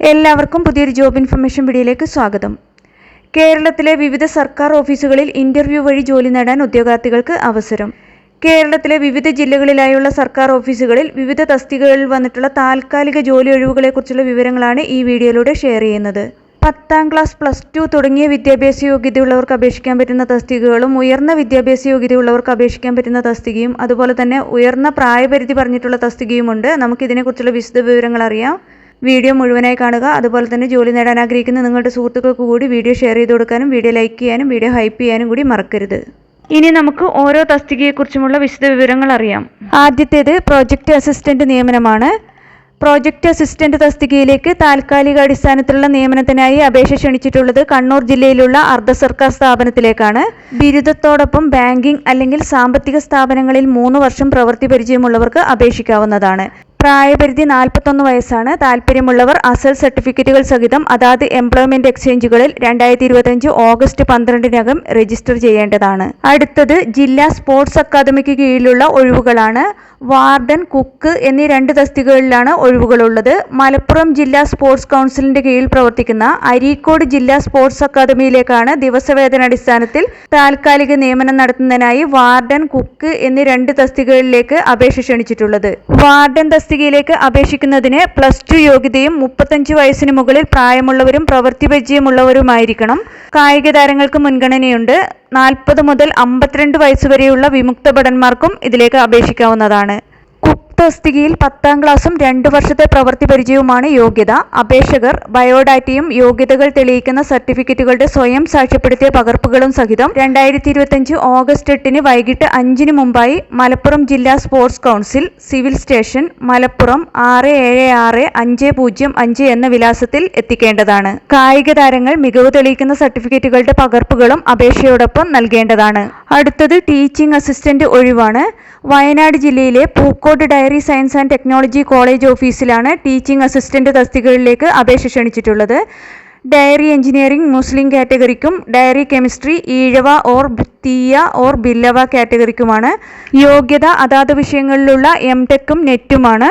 എല്ലാവർക്കും പുതിയൊരു job information വീഡിയോയിലേക്ക് സ്വാഗതം. കേരളത്തിലെ വിവിധ സർക്കാർ ഓഫീസുകളിൽ ഇന്റർവ്യൂ വഴി ജോലി നേടാൻ ഉദ്യോഗാർത്ഥികൾക്ക് അവസരം. കേരളത്തിലെ വിവിധ ജില്ലകളിലായുള്ള സർക്കാർ ഓഫീസുകളിൽ വിവിധ തസ്തികകളിൽ വന്നിട്ടുള്ള താൽക്കാലിക ജോലി ഒഴിവുകളെക്കുറിച്ചുള്ള വിവരങ്ങളാണ് ഈ വീഡിയോയിലൂടെ ഷെയർ ചെയ്യുന്നത്. പത്താം ക്ലാസ് പ്ലസ് ടു തുടങ്ങിയ വിദ്യാഭ്യാസ യോഗ്യതയുള്ളവർക്ക് അപേക്ഷിക്കാൻ പറ്റുന്ന തസ്തികകളും ഉയർന്ന വിദ്യാഭ്യാസ യോഗ്യതയുള്ളവർക്ക് അപേക്ഷിക്കാൻ പറ്റുന്ന തസ്തികയും അതുപോലെ തന്നെ ഉയർന്ന പ്രായപരിധി പറഞ്ഞിട്ടുള്ള തസ്തികയുമുണ്ട്. നമുക്കിതിനെക്കുറിച്ചുള്ള വിശദ വിവരങ്ങൾ അറിയാം. വീഡിയോ മുഴുവനായി കാണുക. അതുപോലെ തന്നെ ജോലി നേടാൻ ആഗ്രഹിക്കുന്ന നിങ്ങളുടെ സുഹൃത്തുക്കൾക്ക് കൂടി വീഡിയോ ഷെയർ ചെയ്ത് കൊടുക്കാനും വീഡിയോ ലൈക്ക് ചെയ്യാനും വീഡിയോ ഹൈപ്പ് ചെയ്യാനും കൂടി മറക്കരുത്. ഇനി നമുക്ക് ഓരോ തസ്തികയെക്കുറിച്ചുമുള്ള വിശദ വിവരങ്ങൾ അറിയാം. ആദ്യത്തേത് പ്രോജക്റ്റ് അസിസ്റ്റന്റ് നിയമനമാണ്. പ്രോജക്റ്റ് അസിസ്റ്റന്റ് തസ്തികയിലേക്ക് താൽക്കാലിക അടിസ്ഥാനത്തിലുള്ള നിയമനത്തിനായി അപേക്ഷ ക്ഷണിച്ചിട്ടുള്ളത് കണ്ണൂർ ജില്ലയിലുള്ള അർദ്ധ സർക്കാർ സ്ഥാപനത്തിലേക്കാണ്. ബിരുദത്തോടൊപ്പം ബാങ്കിംഗ് അല്ലെങ്കിൽ സാമ്പത്തിക സ്ഥാപനങ്ങളിൽ മൂന്ന് വർഷം പ്രവൃത്തി പരിചയമുള്ളവർക്ക് അപേക്ഷിക്കാവുന്നതാണ്. പ്രായപരിധി നാൽപ്പത്തൊന്ന് വയസ്സാണ്. താല്പര്യമുള്ളവർ അസൽ സർട്ടിഫിക്കറ്റുകൾ സഹിതം അതാത് എംപ്ലോയ്മെന്റ് എക്സ്ചേഞ്ചുകളിൽ രണ്ടായിരത്തി ഇരുപത്തിയഞ്ച് ഓഗസ്റ്റ് പന്ത്രണ്ടിനകം രജിസ്റ്റർ ചെയ്യേണ്ടതാണ്. അടുത്തത് ജില്ലാ സ്പോർട്സ് അക്കാദമിക്ക് കീഴിലുള്ള ഒഴിവുകളാണ്. വാർഡൻ കുക്ക് എന്നീ രണ്ട് തസ്തികകളിലാണ് ഒഴിവുകളുള്ളത്. മലപ്പുറം ജില്ലാ സ്പോർട്സ് കൗൺസിലിന്റെ കീഴിൽ പ്രവർത്തിക്കുന്ന അരീക്കോട് ജില്ലാ സ്പോർട്സ് അക്കാദമിയിലേക്കാണ് ദിവസവേതന അടിസ്ഥാനത്തിൽ താൽക്കാലിക നിയമനം നടത്തുന്നതിനായി വാർഡൻ കുക്ക് എന്നീ രണ്ട് തസ്തികകളിലേക്ക് അപേക്ഷ ക്ഷണിച്ചിട്ടുള്ളത്. വാർഡൻ തസ്തികയിലേക്ക് അപേക്ഷിക്കുന്നതിന് പ്ലസ് ടു യോഗ്യതയും മുപ്പത്തഞ്ച് വയസ്സിന് മുകളിൽ പ്രായമുള്ളവരും പ്രവൃത്തി പരിചയമുള്ളവരുമായിരിക്കണം. കായിക താരങ്ങൾക്ക് മുൻഗണനയുണ്ട്. നാൽപ്പത് മുതൽ അമ്പത്തിരണ്ട് വയസ്സുവരെയുള്ള വിമുക്ത ഭടന്മാർക്കും ഇതിലേക്ക് അപേക്ഷിക്കാവുന്നതാണ്. തസ്തികയിൽ പത്താം ക്ലാസും രണ്ടു വർഷത്തെ പ്രവൃത്തി പരിചയവുമാണ് യോഗ്യത. അപേക്ഷകർ ബയോഡാറ്റയും യോഗ്യതകൾ തെളിയിക്കുന്ന സർട്ടിഫിക്കറ്റുകളുടെ സ്വയം സാക്ഷ്യപ്പെടുത്തിയ പകർപ്പുകളും സഹിതം രണ്ടായിരത്തി ഇരുപത്തിയഞ്ച് ഓഗസ്റ്റ് എട്ടിന് വൈകിട്ട് അഞ്ചിന് മുമ്പായി മലപ്പുറം ജില്ലാ sports council civil station Malappuram ആറ് ഏഴ് ആറ് അഞ്ച് പൂജ്യം അഞ്ച് എന്ന വിലാസത്തിൽ എത്തിക്കേണ്ടതാണ്. കായിക താരങ്ങൾ മികവ് തെളിയിക്കുന്ന സർട്ടിഫിക്കറ്റുകളുടെ പകർപ്പുകളും അപേക്ഷയോടൊപ്പം നൽകേണ്ടതാണ്. അടുത്തത് ടീച്ചിംഗ് അസിസ്റ്റന്റ് ഒഴിവാണ്. വയനാട് ജില്ലയിലെ Pookode dairy science and technology college ഓഫീസിലാണ് ടീച്ചിംഗ് അസിസ്റ്റന്റ് തസ്തികകളിലേക്ക് അപേക്ഷ ക്ഷണിച്ചിട്ടുള്ളത്. ഡയറി എഞ്ചിനീയറിംഗ് മുസ്ലിം കാറ്റഗറിക്കും dairy chemistry Ezhava or Thiyya or Billava കാറ്റഗറിക്കുമാണ്. യോഗ്യത അതാത് വിഷയങ്ങളിലുള്ള എം ടെക്കും നെറ്റുമാണ്.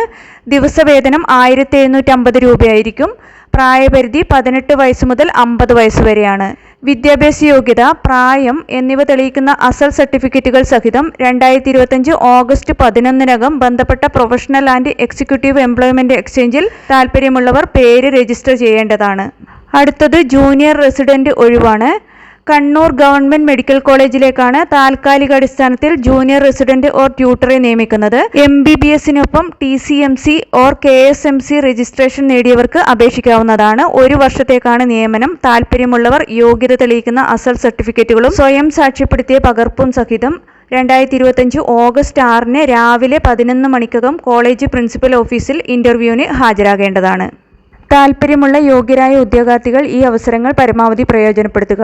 ദിവസവേതനം ആയിരത്തി എഴുന്നൂറ്റമ്പത് രൂപയായിരിക്കും. പ്രായപരിധി പതിനെട്ട് വയസ്സ് മുതൽ അമ്പത് വയസ്സ് വരെയാണ്. വിദ്യാഭ്യാസ യോഗ്യത പ്രായം എന്നിവ തെളിയിക്കുന്ന അസൽ സർട്ടിഫിക്കറ്റുകൾ സഹിതം രണ്ടായിരത്തി ഇരുപത്തഞ്ച് ഓഗസ്റ്റ് പതിനൊന്നിനകം ബന്ധപ്പെട്ട പ്രൊഫഷണൽ ആൻഡ് എക്സിക്യൂട്ടീവ് എംപ്ലോയ്മെന്റ് എക്സ്ചേഞ്ചിൽ താൽപ്പര്യമുള്ളവർ പേര് രജിസ്റ്റർ ചെയ്യേണ്ടതാണ്. അടുത്തത് ജൂനിയർ റെസിഡന്റ് ഒഴിവാണ്. കണ്ണൂർ ഗവൺമെന്റ് മെഡിക്കൽ കോളേജിലേക്കാണ് താൽക്കാലിക അടിസ്ഥാനത്തിൽ ജൂനിയർ റെസിഡന്റ് ഓർ ട്യൂട്ടറെ നിയമിക്കുന്നത്. M B B എസിനൊപ്പം T C M C or K S M C registration നേടിയവർക്ക് അപേക്ഷിക്കാവുന്നതാണ്. ഒരു വർഷത്തേക്കാണ് നിയമനം. താൽപ്പര്യമുള്ളവർ യോഗ്യത തെളിയിക്കുന്ന അസൽ സർട്ടിഫിക്കറ്റുകളും സ്വയം സാക്ഷ്യപ്പെടുത്തിയ പകർപ്പും സഹിതം രണ്ടായിരത്തി ഇരുപത്തഞ്ച് ഓഗസ്റ്റ് ആറിന് രാവിലെ പതിനൊന്ന് മണിക്കകം കോളേജ് പ്രിൻസിപ്പൽ ഓഫീസിൽ ഇന്റർവ്യൂവിന് ഹാജരാകേണ്ടതാണ്. താൽപ്പര്യമുള്ള യോഗ്യരായ ഉദ്യോഗാർത്ഥികൾ ഈ അവസരങ്ങൾ പരമാവധി പ്രയോജനപ്പെടുത്തുക.